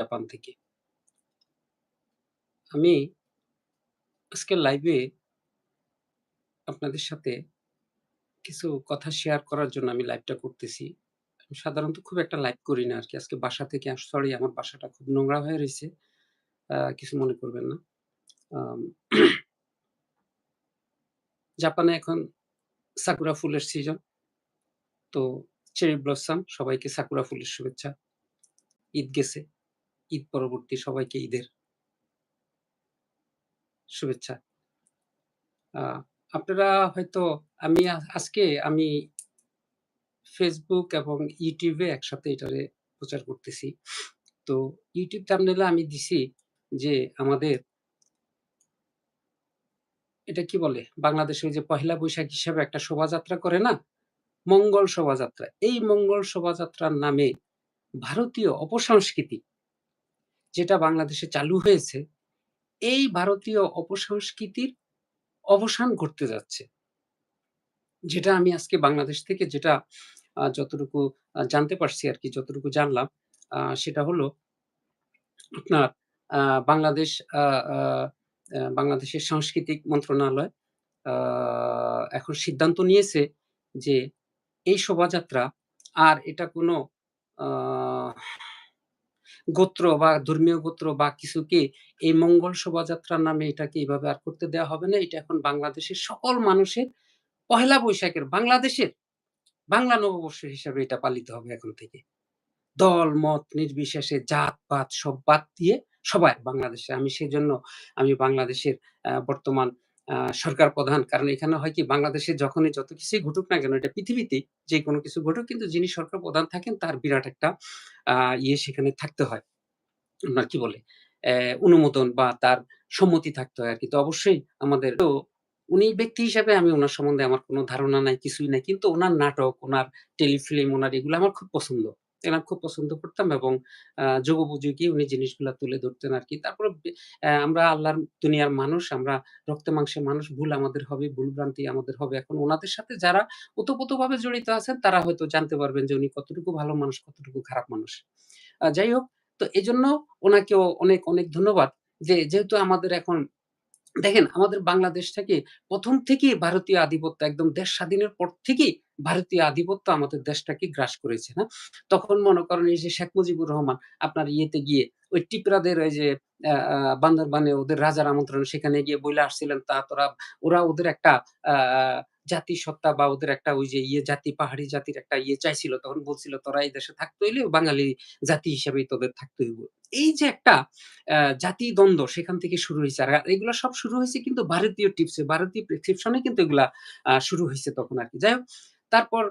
Japan থেকে। আমি আজকে লাইভে আপনাদের সাথে কিছু কথা শেয়ার করার জন্য আমি লাইভটা করতেছি। আমি সাধারণত খুব একটা লাইভ করি না আরকি। আজকে বাসা থেকে সরি আমার বাসাটা খুব নোংরা হয়ে রয়েছে কিছু মনে করবেন না। জাপানে এখন সাকুরা ফুলের সিজন। তো চেরি ব্লসম সবাইকে সাকুরা ফুলের শুভেচ্ছা। ঈদ গেছে। ঈদ পরবর্তী সবাইকে ঈদের শুভেচ্ছা। আপনারা হয়তো আমি আজকে আমি ফেসবুক এবং ইউটিউবে একসাথে এটারে প্রচার করতেছি। তো ইউটিউব থাম্বনেইলে আমি দিছি যে আমাদের এটা কি বলে? বাংলাদেশে যে পহেলা বৈশাখ হিসাবে একটা শোভাযাত্রা করে না? মঙ্গল শোভাযাত্রা। এই মঙ্গল শোভাযাত্রার নামে ভারতীয় অপসংস্কৃতি যেটা বাংলাদেশে চালু হয়েছে, এই ভারতীয় অপসংস্কৃতির অবসান ঘটতে যাচ্ছে। যেটা আমি আজকে বাংলাদেশ থেকে যেটা যতটুকু জানতে পারছি আর কি যতটুকু জানলাম সেটা হলো আপনার বাংলাদেশ বাংলাদেশের সাংস্কৃতিক মন্ত্রণালয় এখন সিদ্ধান্ত নিয়েছে যে এই শোভাযাত্রা আর এটা কোনো গোত্র বা ধর্মীয় গোত্র বা কিছুকে এই মঙ্গল শোভাযাত্রার নামে এটাকে এভাবে আর করতে দেওয়া হবে না। এটা এখন বাংলাদেশের সকল মানুষের পহেলা বৈশাখের বাংলাদেশের বাংলা নববর্ষ হিসাবে এটা পালিত হবে এখন থেকে। দল, মত নির্বিশেষে জাত-পাত সব বাদ দিয়ে সবাই বাংলাদেশে। আমি সেজন্য আমি বাংলাদেশের বর্তমান সরকার প্রধান কারণ এখানে হয় কি বাংলাদেশে যখনই যত কিছুই ঘটুক না কেন এটা পৃথিবীতেই যেকোনো কিছু ঘটুক কিন্তু যিনি সরকার প্রধান থাকেন তার বিরাট একটা ইয়ে সেখানে থাকতে হয়। আপনার কি বলে? অনুমোদন বা তার সম্মতি থাকতে হয় আরকি। তো অবশ্যই আমাদের তো উনি ব্যক্তি হিসাবে আমি ওনার সম্বন্ধে আমার কোনো ধারণা নাই, কিছুই নাই। কিন্তু ওনার নাটক, ওনার টেলিফিল্ম, ওনার এগুলো আমার খুব পছন্দ। এগুলা খুব পছন্দ করতাম এবং যুগোপযোগী উনি জিনিসগুলা তুলে ধরতেন আরকি। তারপরে বে অ্যা আমরা আল্লাহর দুনিয়ার মানুষ, আমরা রক্তে মাংসের মানুষ, ভুল আমাদের হবে, ভুল-ভ্রান্তি আমাদের হবে। এখন ওনাদের সাথে যারা ওতপ্রোতভাবে জড়িত আছেন তারা হয়তো জানতে পারবেন যে উনি কতটুকু ভালো মানুষ, কতটুকু খারাপ মানুষ। যাই হোক, তো এই জন্য ওনাকেও অনেক, অনেক ধন্যবাদ যে যেহেতু আমাদের এখন দেখেন আমাদের বাংলাদেশ থেকে প্রথম থেকেই ভারতীয় আধিপত্য একদম দেশ স্বাধীনের পর থেকেই ভারতীয় আধিপত্য আমাদের দেশটাকে গ্রাস করেছে, না? তখন মনে করেন এই যে শেখ মুজিবুর রহমান আপনার ইয়েতে গিয়ে ওই টিপরাদের ওই যে বান্দরবানে ওদের রাজার আমন্ত্রণ সেখানে গিয়ে বইলা আসছিলেন তা তোরা ওরা ওদের একটা আ জাতিসত্তা বা ওদের একটা ওই যে ইয়ে জাতি পাহাড়ি জাতির একটা ইয়ে চাইছিল। তখন বলছিল, "তোরা এই দেশে থাকতে হইলে বাঙালি জাতি হিসেবেই তোদের থাকতে হইব।" এই যে একটা জাতি দ্বন্দ্ব সেখান থেকে শুরু হয়েছে আর এগুলা সব শুরু হয়েছে কিন্তু ভারতীয় টিপসে, ভারতীয় প্রেসক্রিপশন কিন্তু এগুলা শুরু হয়েছে তখন আর কি যাই হোক, তারপর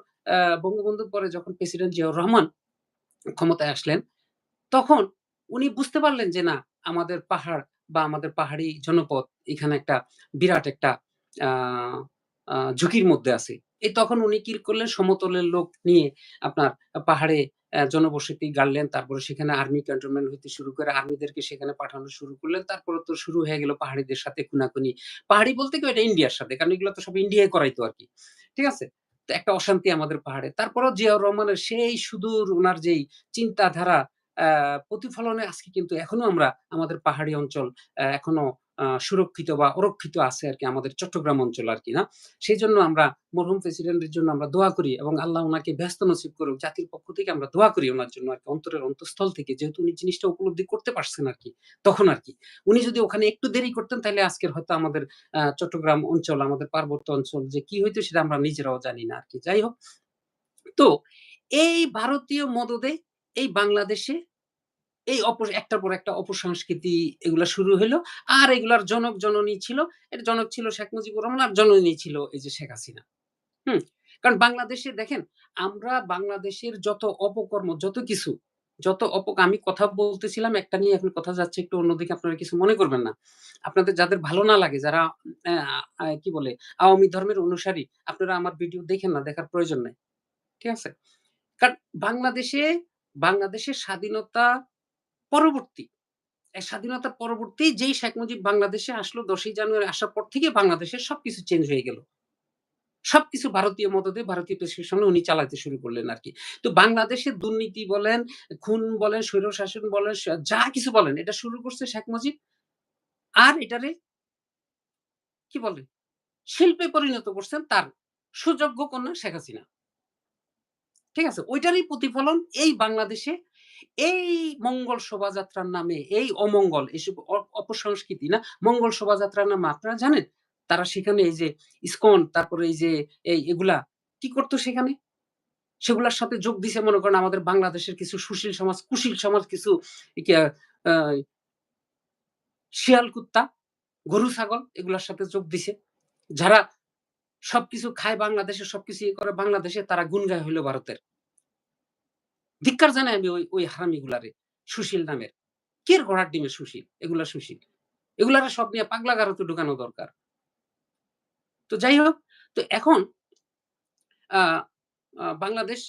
বঙ্গবন্ধুর পরে যখন প্রেসিডেন্ট জিয়াউর রহমান ক্ষমতায় আসলেন, তখন উনি বুঝতে পারলেন যে না আমাদের পাহাড় বা আমাদের পাহাড়ি জনপদ এখানে একটা বিরাট একটা ঝুঁকির মধ্যে আছে। এই তখন উনি কি করলেন সমতলের লোক নিয়ে আপনার পাহাড়ে জনবসতি গাড়লেন। তারপরে সেখানে আর্মি ক্যান্টনমেন্ট হইতে শুরু করে আর্মিদেরকে সেখানে পাঠানো শুরু করলেন। তারপরে তো শুরু হয়ে গেল পাহাড়িদের সাথে খুনাখুনি। পাহাড়ি বলতে কি এটা ইন্ডিয়ার সাথে। কারণ এগুলো তো সব ইন্ডিয়ায় করাইতো আর কি ঠিক আছে? একটা অশান্তি আমাদের পাহাড়ে। তারপরও জিয়াউর রহমানের সেই সুদূর ওনার যেই চিন্তাধারা, আহ, প্রতিফলনে আজকে কিন্তু এখনও আমরা আমাদের পাহাড়ি অঞ্চল এখনও সুরক্ষিত বা অরক্ষিত আছে আরকি আমাদের চট্টগ্রাম অঞ্চল আর কি না? সেই জন্য আমরা মরহুম প্রেসিডেন্টের জন্য আমরা দোয়া করি এবং আল্লাহ ওনাকে ব্যস্ত নসিব করুক। জাতির পক্ষ থেকে আমরা দোয়া করি উনার জন্য আরকি অন্তরের অন্তঃস্থল থেকে। যেহেতু উনি জিনিসটা উপলব্ধি করতে পারছেন আরকি, তখন আর কি উনি যদি ওখানে একটু দেরি করতেন তাহলে আজকের হয়তো আমাদের চট্টগ্রাম অঞ্চল, আমাদের পার্বত্য অঞ্চল যে কি হইতো সেটা আমরা নিজেরাও জানি না আরকি। যাই হোক, তো এই ভারতীয় মদদে এই বাংলাদেশে এই অপ একটার পর একটা অপসংস্কৃতি এগুলা শুরু হইল। আর এগুলার জনক জননী ছিল, এর জনক ছিল শেখ মুজিবুর রহমান আর জননী ছিল এই যে শেখ হাসিনা। হুম? কারণ বাংলাদেশে দেখেন আমরা বাংলাদেশের যত অপকর্ম, যত কিছু, যত অপ আমি কথা বলতেছিলাম একটা নিয়ে এখন কথা যাচ্ছে একটু অন্যদিকে আপনারা কিছু মনে করবেন না। আপনাদের যাদের ভালো না লাগে যারা কি বলে আওয়ামী ধর্মের অনুসারী আপনারা আমার ভিডিও দেখেন না, দেখার প্রয়োজন নাই। ঠিক আছে? কারণ বাংলাদেশে বাংলাদেশের স্বাধীনতা পরবর্তী, স্বাধীনতার পরবর্তী যেই শেখ মুজিব বাংলাদেশে আসলো ১০ই জানুয়ারি আসার পর থেকে বাংলাদেশের সবকিছু চেঞ্জ হয়ে গেল। সবকিছু ভারতীয় মদদে ভারতীয় প্রেসক্রিপশনে উনি চালাতে শুরু করলেন আরকি। তো বাংলাদেশের দুর্নীতি বলেন, খুন বলেন, স্বৈরশাসন বলেন, যা কিছু বলেন এটা শুরু করছে শেখ মুজিব। আর এটারে কি বলে? শিল্পে পরিণত করছেন তার সুযোগ্য কন্যা শেখ হাসিনা। ঠিক আছে? ওইটারই প্রতিফলন এই বাংলাদেশে এই মঙ্গল শোভাযাত্রার নামে এই অমঙ্গল এসব অপসংস্কৃতি না মঙ্গল শোভাযাত্রার নামে আপনারা জানেন? তারা সেখানে এই যে ইসকন তারপরে এই যে এই এগুলা কি করত সেখানে? সেগুলার সাথে যোগ দিছে মনে করেন আমাদের বাংলাদেশের কিছু সুশীল সমাজ, কুশীল সমাজ কিছু শিয়াল কুত্তা, গরু ছাগল এগুলার সাথে যোগ দিছে। যারা সবকিছু খায় বাংলাদেশে সবকিছু ইয়ে করে বাংলাদেশে তারা গুণ গায় হইল ভারতের। ধিক্কার জানাই আমি ওই, ওই হারামিগুলারে সুশীল নামের। কের ঘোড়ার ডিমের সুশীল? এগুলা সুশীল। এগুলারে সব নিয়ে পাগলাগারদে ঢুকানো দরকার। তো যাই হোক, তো এখন বাংলাদেশ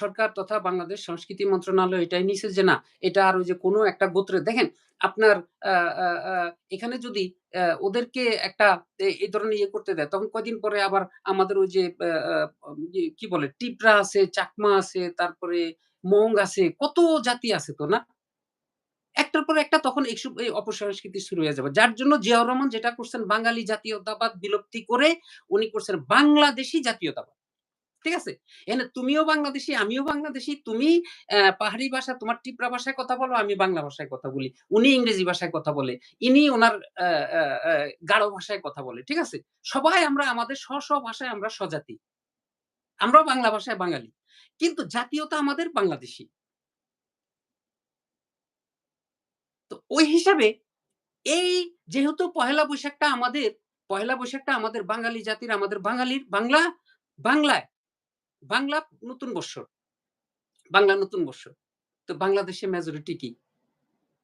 সরকার তথা বাংলাদেশ সংস্কৃতি মন্ত্রণালয় এটাই নিছে যে না, এটা আর ওই যে কোনো একটা গোত্রে দেখেন আপনার এখানে যদি ওদেরকে একটা এই ধরনের ইয়ে করতে দেয়, তখন কয়দিন পরে আবার আমাদের ওই যে কি বলে? টিপরা আছে, চাকমা আছে, তারপরে মং আছে, কত জাতি আছে তো না? একটার পর একটা তখন এই অপসংস্কৃতি শুরু হয়ে যাবে। যার জন্য জিয়াউর রহমান যেটা করছেন বাঙালি জাতীয়তাবাদ বিলুপ্তি করে উনি করছেন বাংলাদেশী জাতীয়তাবাদ। ঠিক আছে? এখানে তুমিও বাংলাদেশী, আমিও বাংলাদেশী। তুমি পাহাড়ি ভাষা, তোমার টিপরা ভাষায় কথা বলো, আমি বাংলা ভাষায় কথা বলি। উনি ইংরেজি ভাষায় কথা বলে। ইনি ওনার গারো ভাষায় কথা বলে। ঠিক আছে? সবাই আমরা আমাদের স্ব, স্ব ভাষায় আমরা স্বজাতি। আমরাও বাংলা ভাষায় বাঙালি। কিন্তু জাতীয়তা আমাদের বাংলাদেশী। তো ওই হিসাবে এই যেহেতু পহেলা বৈশাখটা আমাদের, পহেলা বৈশাখটা আমাদের বাঙালি জাতির, আমাদের বাঙালির বাংলা, বাংলায়, বাংলা নতুন বৎসর। বাংলা নতুন বৎসর। তো বাংলাদেশে মেজরিটি কি?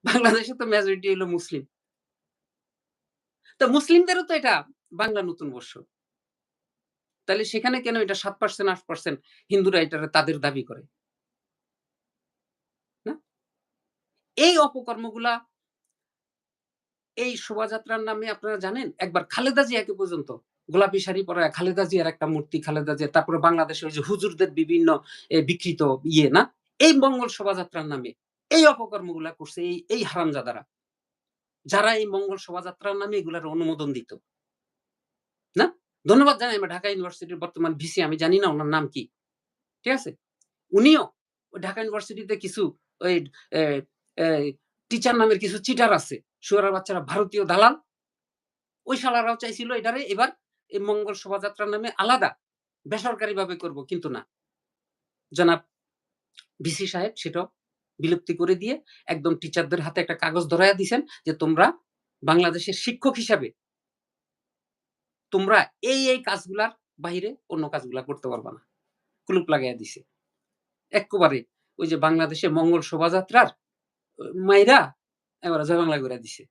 বাংলাদেশে তো মেজরিটি হইল মুসলিম। তো মুসলিমদেরও তো এটা বাংলা নতুন বৎসর। তাইলে সেখানে কেন এটা ৭% ৮% হিন্দুরা এটারে তাদের দাবি করে? এই অপকর্মগুলা এই শোভাযাত্রার নামে আপনারা জানেন একবার খালেদা জিয়াকে পর্যন্ত গোলাপি শাড়ি পরায় খালেদা জিয়ার একটা মূর্তি খালেদা জিয়া তারপরে বাংলাদেশে ওই যে হুজুরদের বিভিন্ন বিকৃত ইয়ে না? এই মঙ্গল শোভাযাত্রার নামে এই অপকর্মগুলা করছে এই, এই হারামজাদারা। যারা এই মঙ্গল শোভাযাত্রার নামে এগুলার অনুমোদন দিত। না? ধন্যবাদ জানাই আমি ঢাকা ইউনিভার্সিটির বর্তমান ভিসি আমি জানি না উনার নাম কি। ঠিক আছে? উনিও ঢাকা ইউনিভার্সিটিতে কিছু ওই টিচার নামের কিছু চিটার আছে। শুয়োরের বাচ্চারা ভারতীয় দালাল। ওই শালারাও চাইছিল এটারে, এবার এই মঙ্গল শোভাযাত্রার নামে আলাদা, বেসরকারিভাবে করব, কিন্তু না। জনাব ভিসি সাহেব সেটা বিলুপ্তি করে দিয়ে একদম টিচারদের হাতে একটা কাগজ ধরাইয়া দিছেন যে তোমরা বাংলাদেশের শিক্ষক হিসাবে তোমরা এই, এই কাজগুলার বাহিরে অন্য কাজগুলা করতে পারবা না। কুলুপ লাগাইয়া দিছে। এক্কেবারে ওই যে বাংলাদেশে মঙ্গল শোভাযাত্রার মাইরা এবারে জয় বাংলা কইরা দিছে।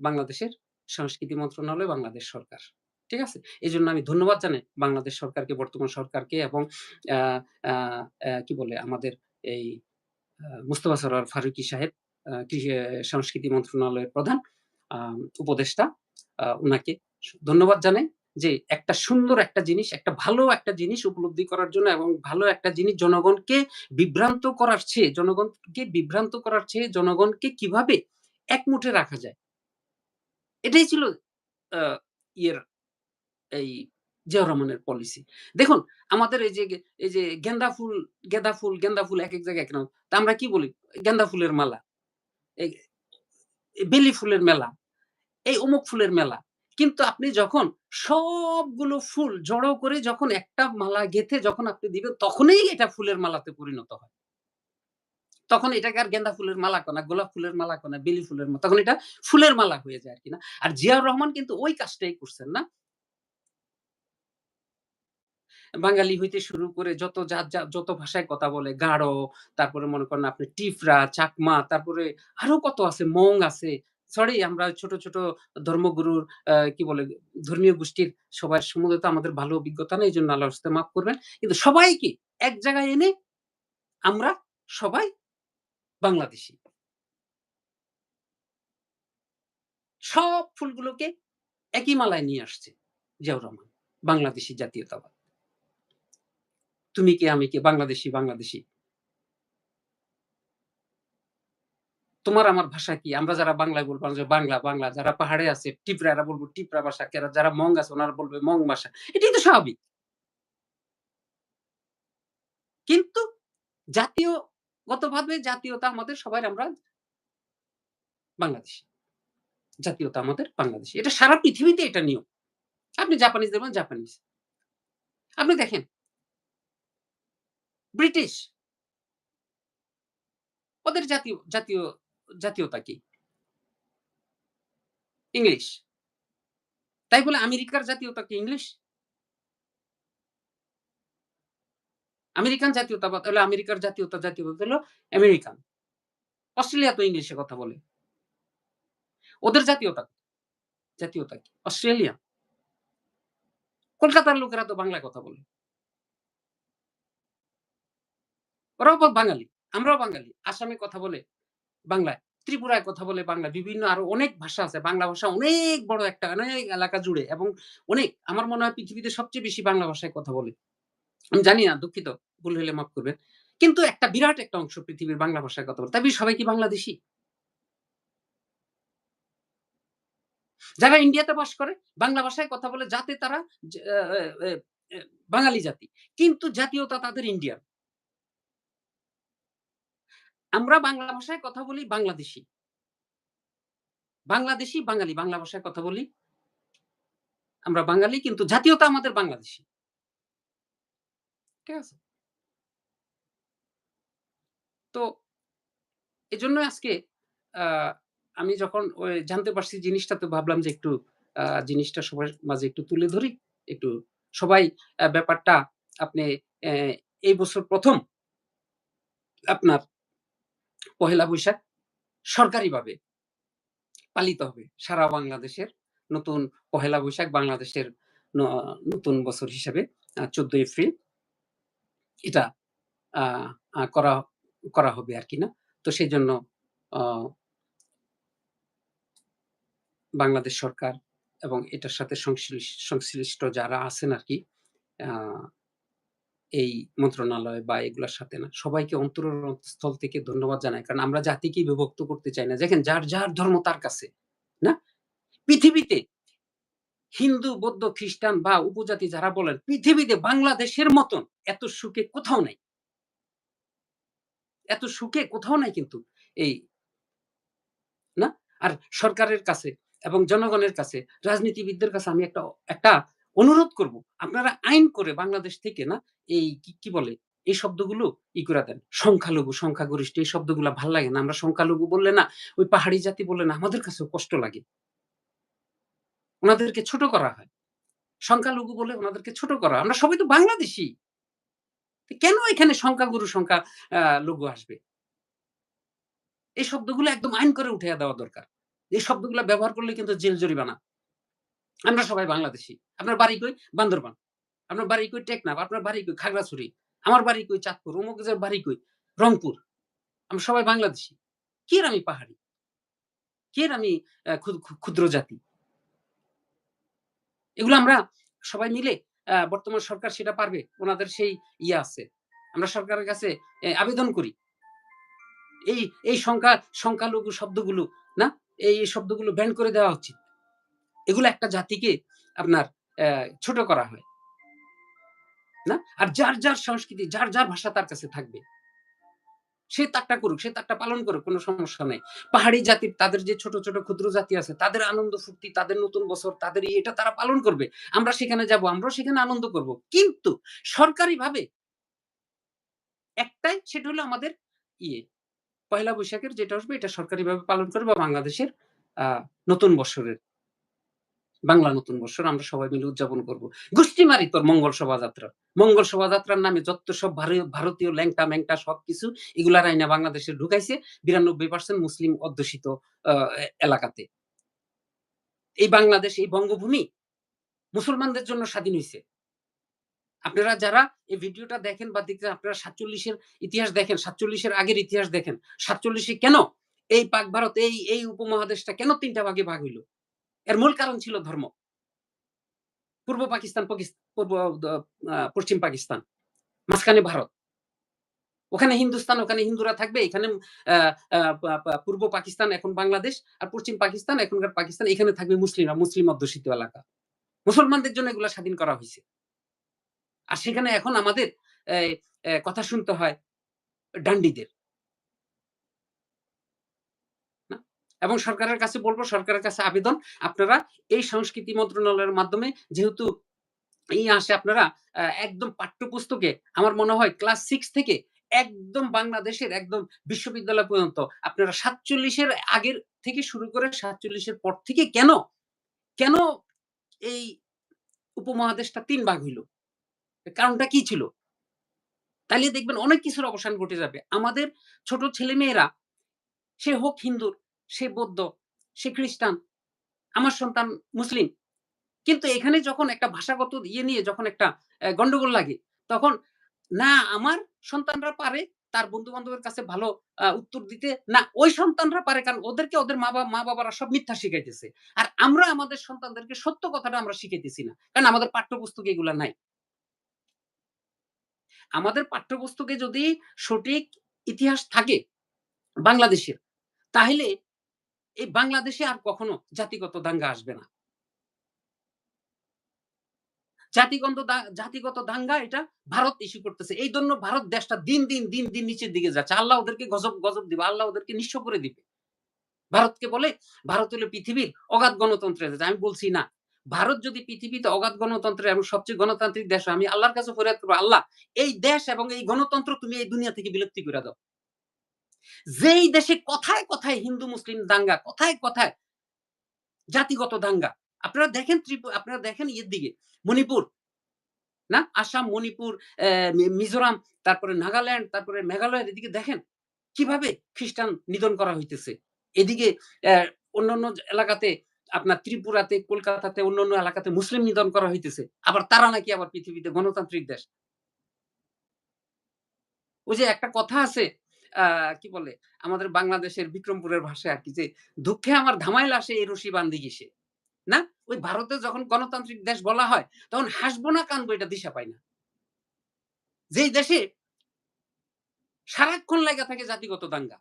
বাংলাদেশের সংস্কৃতি মন্ত্রণালয়, বাংলাদেশ সরকার। ঠিক আছে? এই জন্য আমি ধন্যবাদ জানাই বাংলাদেশ সরকারকে, বর্তমান সরকারকে এবং কি বলে আমাদের এই মুস্তফা সরোয়ার ফারুকী সাহেব কৃষি সংস্কৃতি মন্ত্রণালয়ের প্রধান উপদেষ্টা আ উনাকে ধন্যবাদ জানাই যে একটা সুন্দর একটা জিনিস, একটা ভালো একটা জিনিস উপলব্ধি করার জন্য এবং ভালো একটা জিনিস জনগণকে বিভ্রান্ত করার চেয়ে জনগণকে বিভ্রান্ত করার চেয়ে জনগণকে কীভাবে একমুঠে রাখা যায়। এটাই ছিল ইয়ের এই জিয়াউর রহমানের পলিসি। দেখুন আমাদের এই যে এই যে গেন্দা ফুল, গেঁদা ফুল, গেন্দা ফুল এক এক জায়গায় এক নাম। তা আমরা কি বলি? গেন্দা ফুলের মালা। বেলি ফুলের মেলা, এই অমুক ফুলের মেলা। কিন্তু আপনি যখন সবগুলো ফুল জড়ো করে যখন একটা মালা গেঁথে যখন আপনি দিবেন তখনই এটা ফুলের মালাতে পরিণত হয়। তখন এটাকে আর গেন্দা ফুলের মালা কয় না, গোলাপ ফুলের মালা কয় না, বেলি ফুলের মা তখন এটা ফুলের মালা হয়ে যায় আরকি না। আর জিয়াউর রহমান কিন্তু ওই কাজটাই করছেন না? বাঙালি হইতে শুরু করে যত জাত যত ভাষায় কথা বলে গাঢ় তারপরে মনে করেন আপনি টিফরা, চাকমা, তারপরে আরও কত আছে মং আছে। সরি আমরা ছোট, ছোট ধর্মগুরুর কি বলে ধর্মীয় গোষ্ঠীর সবার সম্বন্ধে তো আমাদের ভালো অভিজ্ঞতা নেই। এজন্য আল্লাহর হস্তে মাফ করবেন। কিন্তু সবাইকে এক জায়গায় এনে আমরা সবাই বাংলাদেশী। সব ফুলগুলোকে একই মালায় নিয়ে আসছে জিয়াউর রহমান। বাংলাদেশী জাতীয়তাবাদ। তুমি কে আমি কে বাংলাদেশি বাংলাদেশি তোমার আমার ভাষা কি? আমরা যারা বাংলায় বলব যে বাংলা বাংলা, যারা পাহাড়ে আছে টিপরা এরা বলব টিপরা ভাষা, কেরা যারা মং আছে, ওনারা বলবে মং ভাষা। এটাই তো স্বাভাবিক। কিন্তু জাতীয়গতভাবে জাতীয়তা আমাদের সবাই আমরা বাংলাদেশি। জাতীয়তা আমাদের বাংলাদেশি। এটা সারা পৃথিবীতে এটা নিয়ম। আপনি জাপানিজ দেখবেন, জাপানিজ। আপনি দেখেন, ব্রিটিশ, ওদের জাতীয় জাতীয় জাতীয়তা কি ইংলিশ। তাই বলে আমেরিকার জাতীয়তা কি ইংলিশ? আমেরিকান জাতীয়তাবাদ হলো আমেরিকার জাতীয়তা জাতীয়তা হলো আমেরিকান। অস্ট্রেলিয়া তো ইংলিশে কথা বলে। ওদের জাতীয়তা জাতীয়তা কি? অস্ট্রেলিয়া। কলকাতার লোকেরা তো বাংলা কথা বলে। ওরাও বাঙালি, আমরাও বাঙালি, আসামে কথা বলে। বাংলায়। ত্রিপুরায় কথা বলে বাংলা বিভিন্ন আরও অনেক ভাষা আছে। বাংলা ভাষা অনেক বড় একটা, অনেক এলাকা জুড়ে এবং অনেক, আমার মনে হয় পৃথিবীতে সবচেয়ে বেশি বাংলা ভাষায় কথা বলে। আমি জানি না, দুঃখিত, ভুল হলে মাফ করবেন। কিন্তু একটা বিরাট একটা অংশ পৃথিবীর বাংলা ভাষায় কথা বলে। তবে সবাই কি বাংলাদেশি? যারা ইন্ডিয়াতে বাস করে, বাংলা ভাষায় কথা বলে, যাতে তারা বাঙালি জাতি। কিন্তু জাতীয়তা তাদের ইন্ডিয়ান। আমরা বাংলা ভাষায় কথা বলি বাংলাদেশি। বাংলাদেশি, বাঙালি, বাংলা ভাষায় কথা বলি আমরা বাঙালি, কিন্তু জাতীয়তা আমাদের বাংলাদেশি। ঠিক আছে? তো এজন্য আজকে আমি যখন ওই জানতে পারছি জিনিসটা, তো ভাবলাম যে একটু জিনিসটা সবার মাঝে একটু তুলে ধরি। একটু সবাই ব্যাপারটা আপনি এই বছর প্রথম আপনার পহেলা বৈশাখ সরকারিভাবে পালিত হবে। সারা বাংলাদেশের নতুন পহেলা বৈশাখ বাংলাদেশের নতুন বছর হিসাবে চোদ্দ এপ্রিল এটা করা করা হবে আর কি না? তো সেই জন্য বাংলাদেশ সরকার এবং এটার সাথে সংশ্লিষ্ট যারা আছেন আর কি এই মন্ত্রণালয় বা এগুলোর সাথে না। সবাইকে অন্তরস্থল থেকে ধন্যবাদ জানাই। কারণ আমরা জাতিকে বিভক্ত করতে চাই না। দেখেন, যার যার ধর্ম তার কাছে, না? পৃথিবীতে হিন্দু, বৌদ্ধ, খ্রিস্টান বা উপজাতি যারা বলেন, পৃথিবীতে বাংলাদেশের মতন এত সুখে কোথাও নাই। এত সুখে কোথাও নাই কিন্তু এই, না? আর সরকারের কাছে এবং জনগণের কাছে, রাজনীতিবিদদের কাছে আমি একটা একটা অনুরোধ করব, আপনারা আইন করে বাংলাদেশ থেকে না, এই কি বলে, এই শব্দগুলো ই করে দেন। সংখ্যালঘু, সংখ্যাগরিষ্ঠ, এই শব্দগুলো ভালো লাগে না। আমরা সংখ্যালঘু বললে না, ওই পাহাড়ি জাতি বললে না, আমাদের কাছে কষ্ট লাগে। ওনাদেরকে ছোট করা হয়। সংখ্যালঘু বলে ওনাদেরকে ছোট করা আমরা সবাই তো বাংলাদেশি। কেন এখানে সংখ্যাগুরু সংখ্যা লঘু আসবে? এই শব্দগুলো একদম আইন করে উঠে দেওয়া দরকার। এই শব্দগুলো ব্যবহার করলে কিন্তু জেল জরিমানা আমরা সবাই বাংলাদেশি। আপনার বাড়ি কই? বান্দরবান। আপনার বাড়ি কই? টেকনাফ। আপনার বাড়ি কই? খাগড়াছড়ি। আমার বাড়ি কই? চাঁদপুর। অমুকের বাড়ি কই? রংপুর। আমরা সবাই বাংলাদেশি। কি আমি পাহাড়ি? কে আমি ক্ষুদ্র জাতি? এগুলো আমরা সবাই মিলে বর্তমান সরকার সেটা পারবে। ওনাদের সেই ইয়ে আছে। আমরা সরকারের কাছে আবেদন করি। এই এই সংখ্যা, সংখ্যালঘু শব্দগুলো, না? এই শব্দগুলো ব্যান করে দেওয়া উচিত। এগুলো একটা জাতিকে আপনার ছোট করা হয়। না? আর যার যার সংস্কৃতি, যার যার ভাষা তার কাছে থাকবে। সে তাকটা করুক, সে তাকটা পালন করুক, কোনো সমস্যা নেই। পাহাড়ি জাতির তাদের যে ছোট ছোট ক্ষুদ্র জাতি আছে, তাদের আনন্দ ফুর্তি, তাদের নতুন বছর, তাদের এটা তারা পালন করবে। আমরা সেখানে যাব, আমরাও সেখানে আনন্দ করব। কিন্তু সরকারি ভাবে একটাই, সেটা হলো আমাদের ইয়ে পয়লা বৈশাখের যেটা আসবে, এটা সরকারিভাবে পালন করবে বাংলাদেশের নতুন বছরের। বাংলা নতুন বছর আমরা সবাই মিলে উদযাপন করব। গোষ্ঠী মারি তোর মঙ্গল শোভাযাত্রা। মঙ্গল শোভাযাত্রার নামে যত সব ভারতীয় ল্যাংটা ম্যাংটা সবকিছু এগুলার আইনা বাংলাদেশে ঢুকাইছে। বিরানব্বই পার্সেন্ট মুসলিম অধ্যুষিত এলাকাতে। এই বাংলাদেশ, এই বঙ্গভূমি মুসলমানদের জন্য স্বাধীন হয়েছে আপনারা যারা এই ভিডিওটা দেখেন বা দেখছেন আপনারা সাতচল্লিশের ইতিহাস দেখেন, সাতচল্লিশের আগের ইতিহাস দেখেন, সাতচল্লিশে কেন এই পাক ভারত, এই এই উপমহাদেশটা কেন তিনটা ভাগে ভাগ হইল? এর মূল কারণ ছিল ধর্ম পূর্ব পাকিস্তান পূর্ব পশ্চিম পাকিস্তান মাঝখানে ভারত। ওখানে হিন্দুস্তান, ওখানে হিন্দুরা থাকবে। এখানে পূর্ব পাকিস্তান এখন বাংলাদেশ আর পশ্চিম পাকিস্তান এখনকার পাকিস্তান এখানে থাকবে মুসলিমরা, মুসলিম অধ্যুষিত এলাকা। মুসলমানদের জন্য এগুলা স্বাধীন করা হয়েছে আর সেখানে এখন আমাদের কথা শুনতে হয় ডান্ডিদের। না? এবং সরকারের কাছে বলব, সরকারের কাছে আবেদন আপনারা এই সংস্কৃতি মন্ত্রণালয়ের মাধ্যমে যেহেতু ই আসে আপনারা একদম পাঠ্যপুস্তকে আমার মনে হয় ক্লাস 6 থেকে একদম বাংলাদেশের একদম বিশ্ববিদ্যালয় পর্যন্ত আপনারা ৪৭ এর আগের থেকে শুরু করে ৪৭ এর পর থেকে কেন, কেন এই উপমহাদেশটা তিন ভাগ হইল? কারণটা কি ছিল? তাইলে দেখবেন অনেক কিছুর অবসান ঘটে যাবে। আমাদের ছোট ছেলেমেয়েরা সে হোক হিন্দু, সে বৌদ্ধ, সে খ্রিস্টান, আমার সন্তান মুসলিম। কিন্তু এখানে যখন একটা ভাষাগত ইয়ে নিয়ে যখন একটা গন্ডগোল লাগে, তখন না আমার সন্তানরা পারে তার বন্ধু-বান্ধবের কাছে ভালো উত্তর দিতে, না ওই সন্তানরা পারে কারণ ওদেরকে ওদের মা-বা মা-বাবারা সব মিথ্যা শিখাইতেছে। আর আমরা আমাদের সন্তানদেরকে সত্য কথাটা আমরা শিখাইতেছি না। কারণ আমাদের পাঠ্যপুস্তকে এগুলা নাই। আমাদের পাঠ্যপুস্তকে যদি সঠিক ইতিহাস থাকে বাংলাদেশের, তাহলে এই বাংলাদেশে আর কখনো জাতিগত দাঙ্গা আসবে না। জাতিগন্ত দা জাতিগত দাঙ্গা এটা ভারত ইস্যু করতেছে। এই জন্য ভারত দেশটা দিন, দিন, দিন, দিন নিচের দিকে যাচ্ছে। আল্লাহ ওদেরকে গজব, গজব দিবে। আল্লাহ ওদেরকে নিঃস্ব করে দিবে। ভারতকে বলে ভারত হলো পৃথিবীর অগাধ গণতন্ত্রের দেশ। আমি বলছি না। ভারত যদি পৃথিবীতে অগাধ গণতন্ত্রের এবং সবচেয়ে গণতান্ত্রিক দেশ আমি আল্লাহর কাছে ফরিয়াদ করব, আল্লাহ এই দেশ এবং এই গণতন্ত্র তুমি এই দুনিয়া থেকে বিলুপ্তি করে দাও। যেই দেশে কথায়, কথায় হিন্দু মুসলিম দাঙ্গা, কথায়, কথায় জাতিগত দাঙ্গা। আপনারা দেখেন ত্রিপু আপনারা দেখেন ইয়ের দিকে মণিপুর। না? আসাম, মণিপুর, মিজোরাম, তারপরে নাগাল্যান্ড, তারপরে মেঘালয়ের এদিকে দেখেন কীভাবে খ্রিস্টান নিধন করা হইতেছে। এদিকে অন্যান্য এলাকাতে আপনার ত্রিপুরাতে, কলকাতাতে, অন্যান্য এলাকাতে মুসলিম নিধন করা হইতেছে। আবার তারা নাকি আবার পৃথিবীতে গণতান্ত্রিক দেশ। ওই যে একটা কথা আছে কি বলে? আমাদের বাংলাদেশের বিক্রমপুরের ভাষায় আরকি যে, "দুঃখে আমার ধামাইল আসে এই রশি বান্ধি কিসে?" না? ওই ভারতে যখন গণতান্ত্রিক দেশ বলা হয়, তখন হাসবো না কানবো এটা দিশা পাই না। যেই দেশে সারাক্ষণ লাইগা থাকে জাতিগত দাঙ্গা।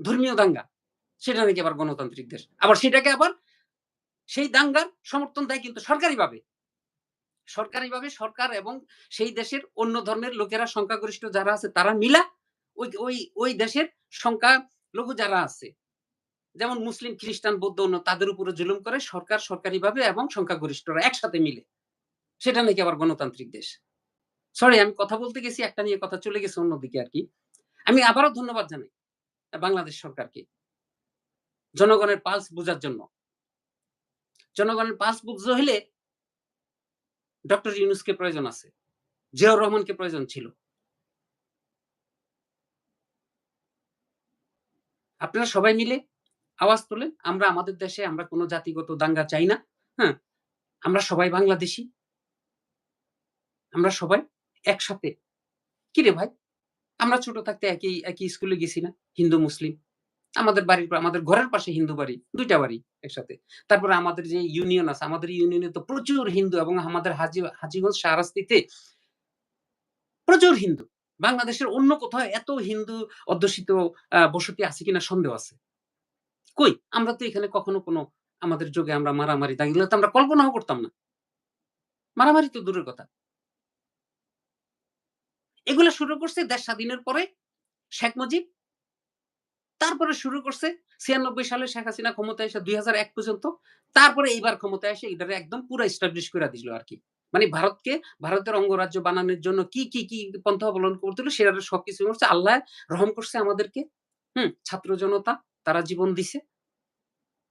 ধর্মীয় দাঙ্গা। সেটা নাকি আবার গণতান্ত্রিক দেশ। আবার সেটাকে আবার সেই দাঙ্গার সমর্থন দেয় কিন্তু সরকারিভাবে। সরকারিভাবে সরকার এবং সেই দেশের অন্য ধর্মের লোকেরা সংখ্যাগরিষ্ঠ যারা আছে তারা মিলা ওই ওই ওই দেশের সংখ্যালঘু যারা আছে, যেমন মুসলিম, খ্রিস্টান, বৌদ্ধ অন্য তাদের উপরে জুলুম করে সরকার সরকারিভাবে এবং সংখ্যাগরিষ্ঠরা একসাথে মিলে। সেটা নাকি আবার গণতান্ত্রিক দেশ। সরি আমি কথা বলতে গেছি একটা নিয়ে কথা চলে গেছে অন্যদিকে আরকি। আমি আবারও ধন্যবাদ জানাই বাংলাদেশ সরকারকে। জনগণের পালস বুঝার জন্য। জনগণের পালস বুঝতে হইলে ডক্টর ইউনূসকে প্রয়োজন আছে। জিয়াউর রহমানকে প্রয়োজন ছিল। আপনারা সবাই মিলে আওয়াজ তোলেন। আমরা আমাদের দেশে আমরা কোনো জাতিগত দাঙ্গা চাই না। হ্যাঁ? আমরা সবাই বাংলাদেশি আমরা সবাই একসাথে। কিরে ভাই? আমরা ছোট থাকতে একই, একই স্কুলে গেছি না? হিন্দু মুসলিম। আমাদের বাড়ির আমাদের ঘরের পাশে হিন্দু বাড়ি। দুইটা বাড়ি একসাথে। তারপরে আমাদের যে ইউনিয়ন আছে, আমাদের ইউনিয়নে তো প্রচুর হিন্দু এবং আমাদের হাজি হাজীগঞ্জ শাহরাস্তিতে প্রচুর হিন্দু। বাংলাদেশের অন্য কোথাও এত হিন্দু অধ্যুষিত বসতি আছে কিনা সন্দেহ আছে। কই? আমরা তো এখানে কখনো কোনো আমাদের যোগে আমরা মারামারি দাঁড়িয়ে তো আমরা কল্পনাও করতাম না। মারামারি তো দূরের কথা। এগুলা শুরু করছে দেশ স্বাধীনের পরে শেখ মুজিব। তারপরে শুরু করছে ৯৬ সালে শেখ হাসিনা ক্ষমতায় এসে ২০০১ পর্যন্ত। তারপরে এইবার ক্ষমতায় এসে এটারে একদম পুরো এস্টাবলিশ করে দিল আরকি। মানে ভারতকে ভারতের অঙ্গরাজ্য বানানোর জন্য কি, কি, কি পন্থা অবলম্বন করছিল সেটার সবকিছু করছে। আল্লাহ রহম করছে আমাদেরকে। হুম? ছাত্র জনতা তারা জীবন দিছে।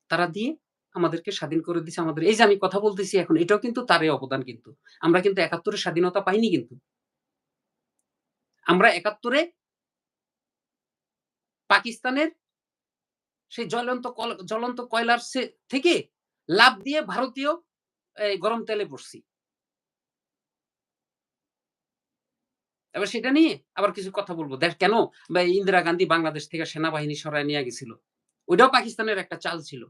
তারা দিয়ে আমাদেরকে স্বাধীন করে দিছে আমাদের এই যে আমি কথা বলতেছি এখন এটাও কিন্তু তারই অবদান কিন্তু। আমরা কিন্তু ৭১ এর স্বাধীনতা পাইনি কিন্তু। আমরা একাত্তরে পাকিস্তানের সেই জ্বলন্ত জ্বলন্ত কয়লার থেকে লাফ দিয়ে ভারতীয় গরম তেলে পড়ছি। এবার সেটা নিয়ে আবার কিছু কথা বলব। দেখ কেন ইন্দিরা গান্ধী বাংলাদেশ থেকে সেনাবাহিনী সরায় নিয়া গেছিল। ওইটাও পাকিস্তানের একটা চাল ছিল।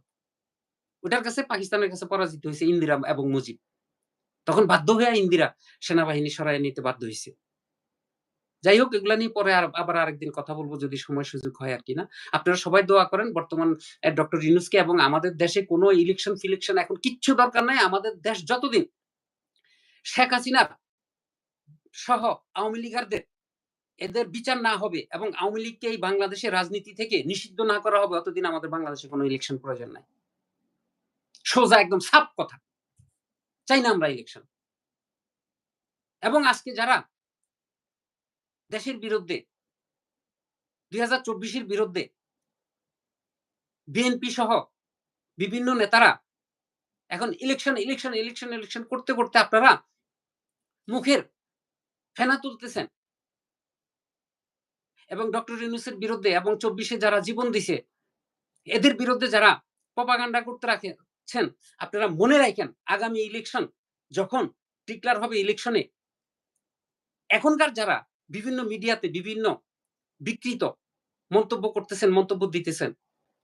ওটার কাছে পাকিস্তানের কাছে পরাজিত হইছে ইন্দিরা এবং মুজিব। তখন বাধ্য হয়ে ইন্দিরা সেনাবাহিনী সরায় নিতে বাধ্য হইছে। যাই হোক, এগুলা নিয়ে পরে আবার আরেকদিন কথা বলব যদি সময় সুযোগ হয় আর কি, না। আপনারা সবাই দোয়া করেন, বর্তমান ডক্টর ইউনূসকে এবং আমাদের দেশে কোনো ইলেকশন ফিলেকশন এখন কিচ্ছু দরকার নাই। আমাদের দেশ যতদিন শেখ হাসিনার সহ আওয়ামী লীগারদের এদের বিচার না হবে এবং আওয়ামী লীগকে এই বাংলাদেশের রাজনীতি থেকে নিষিদ্ধ না করা হবে অতদিন আমাদের বাংলাদেশে কোন ইলেকশন প্রয়োজন নাই। সোজা একদম সাফ কথা। চাই না আমরা ইলেকশন। এবং আজকে যারা দেশের বিরুদ্ধে দুই হাজার চব্বিশের বিরুদ্ধে বিএনপি সহ বিভিন্ন নেতারা এখন ইলেকশন, ইলেকশন, ইলেকশন, ইলেকশন করতে, করতে আপনারা মুখের ফেনা তুলতেছেন। এবং ডক্টর ইউনূসের বিরুদ্ধে এবং ২৪ এ যারা জীবন দিছে, এদের বিরুদ্ধে যারা প্রপাগান্ডা করতে রাখেছেন, আপনারা মনে রাইখেন আগামী ইলেকশন যখন ডিক্লেয়ার হবে ইলেকশনে এখনকার যারা বিভিন্ন মিডিয়াতে বিভিন্ন বিকৃত মন্তব্য করতেছেন, মন্তব্য দিতেছেন,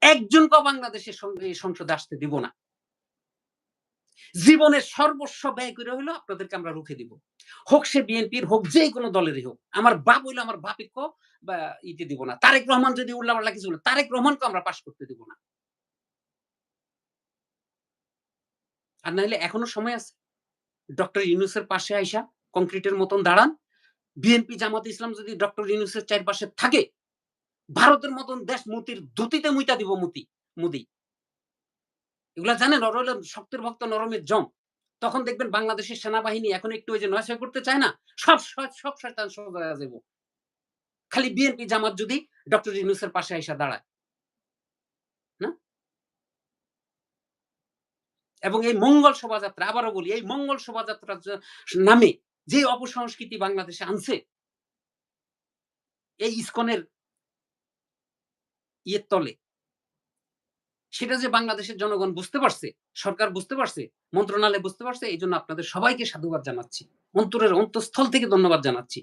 একজনকেও বাংলাদেশের সঙ্গে সংসদে আসতে দিব না। জীবনের সর্বস্ব ব্যয় করে হইলেও আপনাদেরকে আমরা রুখে দিব। হোক সে বিএনপির হোক যেই কোন দলেরই হোক। আমার বাপ হইল আমার বাপেকেও বা ইতে দিব না। তারেক রহমান যদি উল্লাপাল্লা কিছু বলে, তারেক রহমানকেও আমরা পাস করতে দিব না। আর নাইলে এখনও সময় আছে। ডক্টর ইউনুসের পাশে আইসা কংক্রিটের মতন দাঁড়ান। বিএনপি জামাত ইসলাম যদি ডক্টর ইউনুসের চারপাশে থাকে, ভারতের মতন দেশ মুতির ধুতিতে মুইতা দিব মুতি মুদি। এগুলা জানেন, ওরা হলো শক্তের ভক্ত নরমের জম। তখন দেখবেন বাংলাদেশের সেনাবাহিনী এখন একটু ওই যে নয়-ছয় করতে চায় না? সব সব শয়তান সোজা হইয়া যাইব। খালি বিএনপি জামাত যদি ডক্টর ইউনূসের পাশে আইসা দাঁড়ায়। না? এবং এই মঙ্গল শোভাযাত্রা, আবারও বলি, এই মঙ্গল শোভাযাত্রার নামে যে অপসংস্কৃতি বাংলাদেশে আনছে, এই ইসকনের ইয়ের তলে সেটা যে বাংলাদেশের জনগণ বুঝতে পারছে, সরকার বুঝতে পারছে, মন্ত্রণালয় বুঝতে পারছে এই জন্য আপনাদের সবাইকে সাধুবাদ জানাচ্ছি। অন্তরের অন্তঃস্থল থেকে ধন্যবাদ জানাচ্ছি।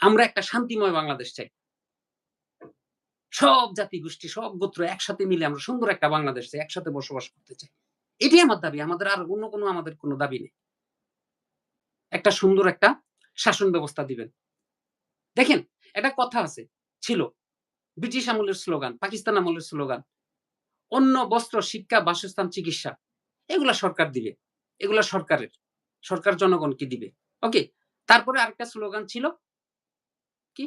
আমরা একটা শান্তিময় বাংলাদেশ চাই। সব জাতি গোষ্ঠী, সব গোত্র একসাথে মিলে আমরা সুন্দর একটা বাংলাদেশ চাই। একসাথে বসবাস করতে চাই। এটাই আমার দাবি। আমাদের আর অন্য কোনো আমাদের কোনো দাবি নেই। একটা সুন্দর একটা শাসন ব্যবস্থা দিবেন। দেখেন একটা কথা আছে, ছিল। ব্রিটিশ আমলের স্লোগান, পাকিস্তান আমলের স্লোগান। অন্ন, বস্ত্র, শিক্ষা, বাসস্থান, চিকিৎসা এগুলা সরকার দিবে। এগুলা সরকারের। সরকার জনগণকে দিবে। ওকে? তারপরে আরেকটা স্লোগান ছিল কি?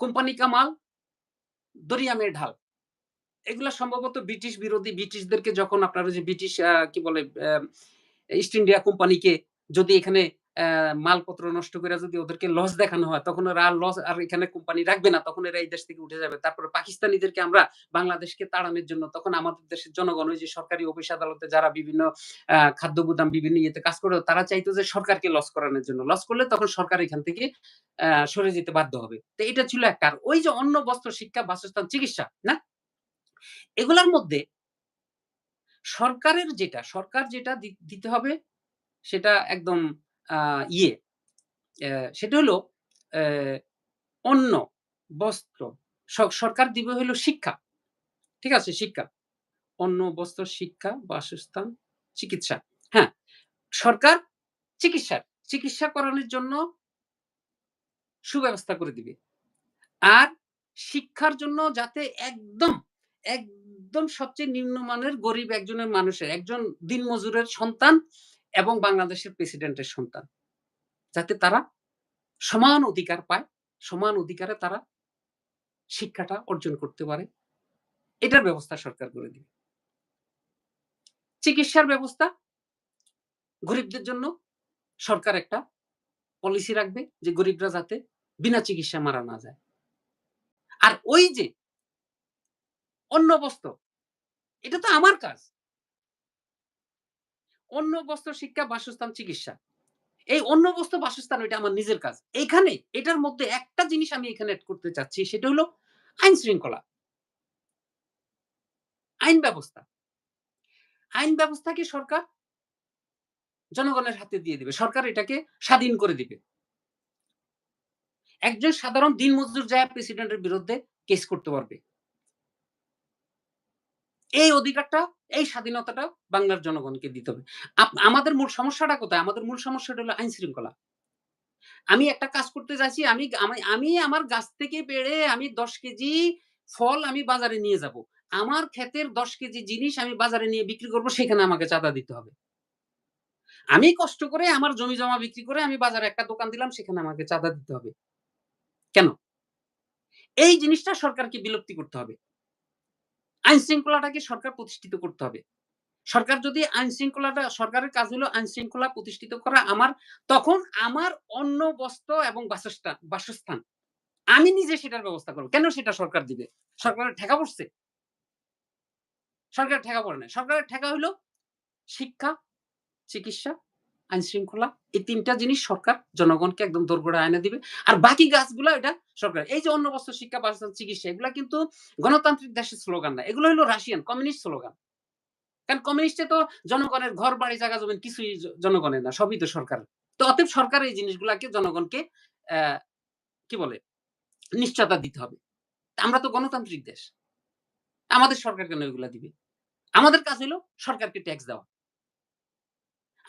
কোম্পানি কা মাল, দরিয়া মে ঢাল। এগুলা সম্ভবত ব্রিটিশ বিরোধী ব্রিটিশদেরকে যখন আপনার যে ব্রিটিশ কি বলে ইস্ট ইন্ডিয়া কোম্পানিকে যদি এখানে মালপত্র নষ্ট কইরা যদি ওদেরকে লস দেখানো হয় তখন ওরা আর লস আর এখানে কোম্পানি রাখবে না। তখন এরা এই দেশ থেকে উঠে যাবে। তারপরে পাকিস্তানিদেরকে আমরা বাংলাদেশকে তাড়ানোর জন্য তখন আমাদের দেশের জনগণ ওই যে সরকারি অফিস আদালতে যারা বিভিন্ন খাদ্য গুদাম বিভিন্ন ইয়েতে কাজ করে তারা চাইতো যে সরকারকে লস করানোর জন্য। লস করলে তখন সরকার এখান থেকে সরে যেতে বাধ্য হবে। তো এটা ছিল একটা। আর ওই যে অন্ন, বস্ত্র, শিক্ষা, বাসস্থান, চিকিৎসা, না? এগুলার মধ্যে সরকারের যেটা, সরকার যেটা দিতে হবে সেটা একদম ইয়ে সেটা হলো অন্ন, বস্ত্র সরকার দিবে হইল শিক্ষা। ঠিক আছে? শিক্ষা। অন্ন, বস্ত্র, শিক্ষা, বাসস্থান, চিকিৎসা। হ্যাঁ, সরকার চিকিৎসার চিকিৎসা করানোর জন্য সুব্যবস্থা করে দিবে। আর শিক্ষার জন্য যাতে একদম, একদম সবচেয়ে নিম্নমানের গরিব একজনের মানুষের, একজন দিনমজুরের সন্তান এবং বাংলাদেশের প্রেসিডেন্টের সন্তান। যাতে তারা সমান অধিকার পায়, সমান অধিকারে তারা শিক্ষাটা অর্জন করতে পারে। এটার ব্যবস্থা সরকার করে দিবে। চিকিৎসার ব্যবস্থা গরিবদের জন্য সরকার একটা পলিসি রাখবে যে গরিবরা যাতে বিনা চিকিৎসা মারা না যায়। আর ওই যে অন্য বস্ত্র এটা তো আমার কাজ। অন্ন, বস্ত্র, শিক্ষা, বাসস্থান, চিকিৎসা। এই অন্য বস্ত্র, বাসস্থান ওইটা আমার নিজের কাজ। এইখানে এটার মধ্যে একটা জিনিস আমি এখানে এড করতে চাচ্ছি সেটা হলো আইন শৃঙ্খলা। আইন ব্যবস্থা। আইন ব্যবস্থাকে সরকার জনগণের হাতে দিয়ে দিবে। সরকার এটাকে স্বাধীন করে দিবে। একজন সাধারণ দিনমজুর যায়া প্রেসিডেন্টের বিরুদ্ধে কেস করতে পারবে। এই অধিকারটা, এই স্বাধীনতাটা বাংলার জনগণকে দিতে হবে। আমাদের মূল সমস্যাটা কোথায়? আমাদের মূল সমস্যাটা হলো আইন শৃঙ্খলা। আমি একটা কাজ করতে যাচ্ছি, আমি আমি আমি আমার গাছ থেকে পেড়ে আমি ১০ কেজি ফল আমি বাজারে নিয়ে যাব। আমার ক্ষেতের ১০ কেজি জিনিস আমি বাজারে নিয়ে বিক্রি করব, সেখানে আমাকে চাঁদা দিতে হবে। আমি কষ্ট করে আমার জমি-জমা বিক্রি করে আমি বাজারে একটা দোকান দিলাম, সেখানে আমাকে চাঁদা দিতে হবে। কেন? এই জিনিসটা সরকারকে বিলুপ্তি করতে হবে। আইন শৃঙ্খলাটাকে সরকার প্রতিষ্ঠিত করতে হবে। সরকার যদি আইন শৃঙ্খলাটা সরকারের কাজ হলো আইন শৃঙ্খলা প্রতিষ্ঠিত করা আমার তখন আমার অন্য বস্ত্র এবং বাসস্থান বাসস্থান আমি নিজে সেটার ব্যবস্থা করব কেন সেটা সরকার দিবে? সরকারের ঠেকা পড়ছে? সরকারের ঠেকা পড়ে না সরকারের ঠেকা হলো শিক্ষা, চিকিৎসা, আইন শৃঙ্খলা এই ৩ টা জিনিস সরকার জনগণকে একদম দোরগোড়ায় এনে দিবে। আর বাকি কাজগুলা এটা সরকার। এই যে অন্ন, বস্ত্র, শিক্ষা, বাসস্থান, চিকিৎসা এগুলা কিন্তু গণতান্ত্রিক দেশের স্লোগান না। এগুলো হলো রাশিয়ান কমিউনিস্ট স্লোগান। কারণ কমিউনিস্টে তো জনগণের ঘর বাড়ি জায়গা জমিন কিছুই জনগণের না, সবই তো সরকারের। তো অতএব সরকার এই জিনিসগুলাকে জনগণকে কি বলে? নিশ্চয়তা দিতে হবে। আমরা তো গণতান্ত্রিক দেশ। আমাদের সরকার কেন এগুলা দিবে? আমাদের কাজ হইল সরকারকে ট্যাক্স দেওয়া।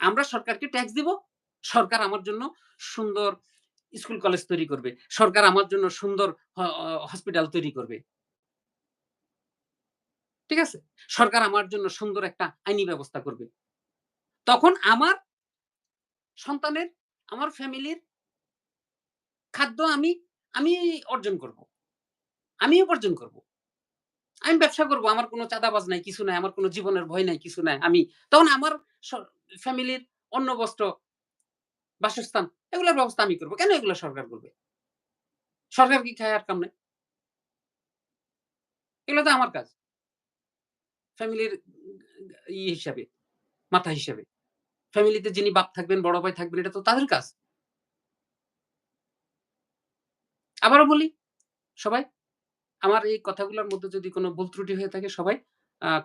আমরা সরকারকে ট্যাক্স দিব। সরকার আমার জন্য সুন্দর স্কুল কলেজ তৈরি করবে। সরকার আমার জন্য সুন্দর হসপিটাল তৈরি করবে। ঠিক আছে? সরকার আমার জন্য সুন্দর একটা আইনি ব্যবস্থা করবে। তখন আমার সন্তানের, আমার ফ্যামিলির খাদ্য আমি, আমি অর্জন করব। আমি উপার্জন করব। আমি ব্যবসা করব। আমার কোনো চাঁদাবাজ নাই, কিছু নাই। আমার কোনো জীবনের ভয় নাই, কিছু নাই। আমি তখন আমার ফ্যামিলির অন্ন, বস্ত্র, বাসস্থান এগুলোর ব্যবস্থা আমি করব। কেন এগুলো সরকার করবে? সরকার কি খায় আর কাম নাই? এগুলো তো আমার কাজ। ফ্যামিলির ই হিসাবে, মাথা হিসেবে। ফ্যামিলিতে যিনি বাপ থাকবেন, বড় ভাই থাকবেন এটা তো তাদের কাজ। আবারও বলি, সবাই আমার এই কথাগুলোর মধ্যে যদি কোনো ভুল ত্রুটি হয়ে থাকে সবাই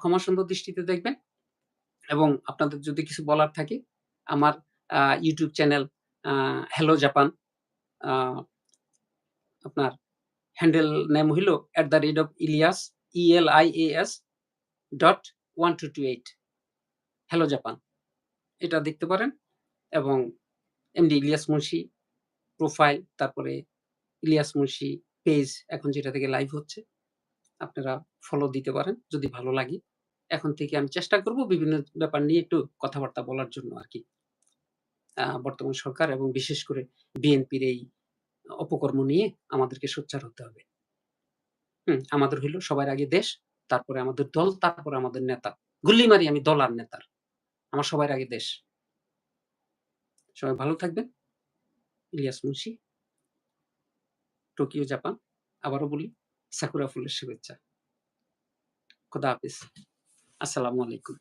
ক্ষমা সুন্দর দৃষ্টিতে দেখবেন। এবং আপনাদের যদি কিছু বলার থাকে, আমার ইউটিউব চ্যানেল হ্যালো জাপান আপনার হ্যান্ডেল নেম হইল @ইলিয়াস E-L-I-A-S ডট 1228 হ্যালো জাপান। এটা দেখতে পারেন এবং এমডি ইলিয়াস মুন্সি প্রোফাইল তারপরে ইলিয়াস মুন্সি পেজ এখন যেটা থেকে লাইভ হচ্ছে। আপনারা ফলো দিতে পারেন যদি ভালো লাগে। এখন থেকে আমি চেষ্টা করব বিভিন্ন ব্যাপার নিয়ে একটু কথাবার্তা বলার জন্য আরকি। আ বর্তমান সরকার এবং বিশেষ করে বিএনপির এই অপকর্ম নিয়ে আমাদেরকে সোচ্চার হতে হবে। হম আমাদের হইল সবার আগে দেশ, তারপরে আমাদের দল, তারপরে আমাদের নেতা। গুল্লি মারি আমি দল আর নেতার। আমার সবার আগে দেশ। সবাই ভালো থাকবেন। ইলিয়াস মুন্সি। Tokyo, Japan. আবারও বলি সাকুরা ফুলের শুভেচ্ছা। খোদা হাফেজ। আসসালামু আলাইকুম।